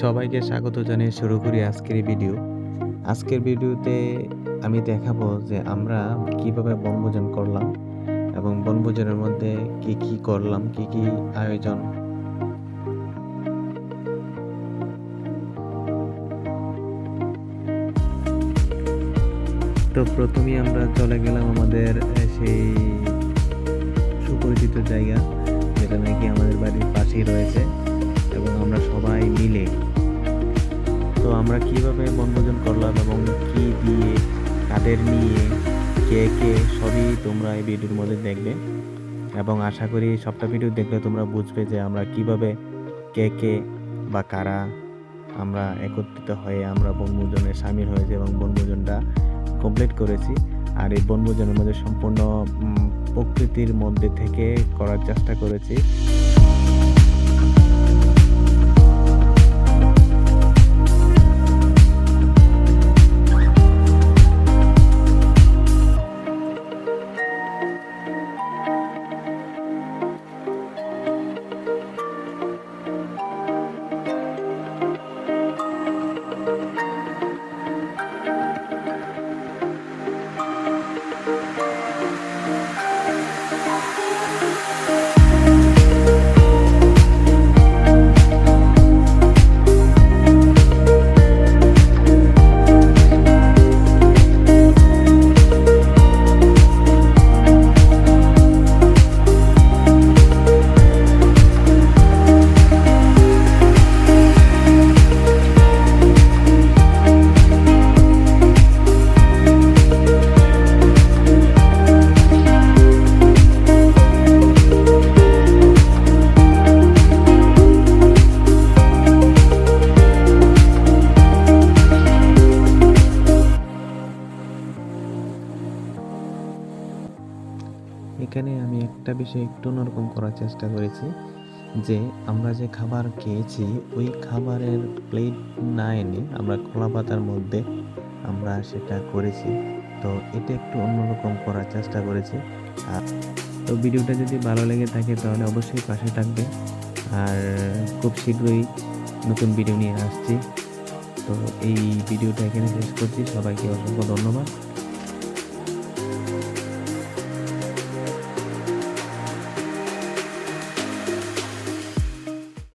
সবাইকে স্বাগত জানিয়ে শুরু করি আজকের ভিডিও আজকের ভিডিওতে আমি দেখাবো যে আমরা কীভাবে বনভোজন করলাম এবং বনভোজনের মধ্যে কি কি করলাম, কি কি আয়োজন। তো প্রথমেই আমরা চলে গেলাম আমাদের সেই সুপরিচিত জায়গা যেটা নাকি আমাদের বাড়ির পাশেই রয়েছে। এবং আমরা সবাই মিলে। তো আমরা কীভাবে বনভোজন করলাম এবং কি দিয়ে, কাদের নিয়ে, কে কে, সবই তোমরা এই ভিডিওর মধ্যে দেখবে। এবং আশা করি সবটা ভিডিও দেখলে তোমরা বুঝবে যে আমরা কীভাবে কে কে বা কারা আমরা একত্রিত হয়ে আমরা বনভোজনে সামিল হয়েছি এবং বনভোজনটা কমপ্লিট করেছি। আর এই বনভোজনের মধ্যে সম্পূর্ণ প্রকৃতির মধ্যে থেকে করার চেষ্টা করেছি। এখানে আমি একটা বিষয় একটু অন্যরকম করার চেষ্টা করেছি, যে আমরা যে খাবার খেয়েছি, ওই খাবারের প্লেট না এনে আমরা কলা পাতার মধ্যে আমরা সেটা করেছি। তো এটা একটু অন্যরকম করার চেষ্টা করেছি। আর তো ভিডিওটা যদি ভালো লেগে থাকে তাহলে অবশ্যই পাশে থাকবে আর খুব শীঘ্রই নতুন ভিডিও নিয়ে আসছি। তো এই ভিডিওটা এখানে শেষ করছি। সবাইকে অসংখ্য ধন্যবাদ।